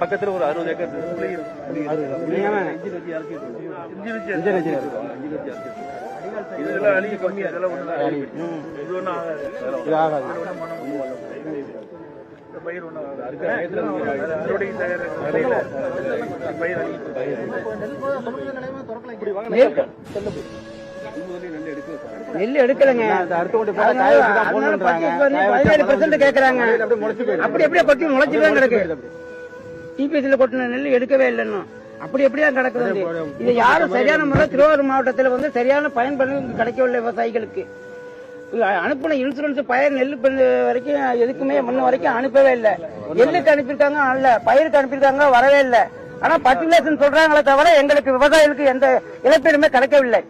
பக்கத்துல ஒரு அறுபது ஏக்கர். இதெல்லாம் அழிய கம்மி அதெல்லாம் இது ஆகாது பயிர் அறுவடை பயிர் அழிய நெல் எடுக்கலங்க. பதினேழு பெர்சென்ட் கேக்குறாங்க. அப்படி அப்படியே கொட்டி முளைச்சு தான் கிடக்கு டிபிஎஸ்ல கொட்டின நெல் எடுக்கவே இல்லைன்னு. அப்படி எப்படியா கிடக்குது இது யாரும் சரியான முறை திருவாரூர் மாவட்டத்தில் வந்து சரியான பயன்பாடு கிடைக்கவில்லை விவசாயிகளுக்கு. அனுப்பின இன்சூரன்ஸ் பயிர் நெல் வரைக்கும் எதுக்குமே முன்ன வரைக்கும் அனுப்பவே இல்லை. நெல்லுக்கு அனுப்பியிருக்காங்க அல்ல. பயிருக்கு அனுப்பியிருக்காங்க வரவே இல்லை. ஆனா பர்டிகுலேஷன் சொல்றாங்களே தவிர எங்களுக்கு விவசாயிகளுக்கு எந்த இழப்பீடுமே கிடைக்கவில்லை.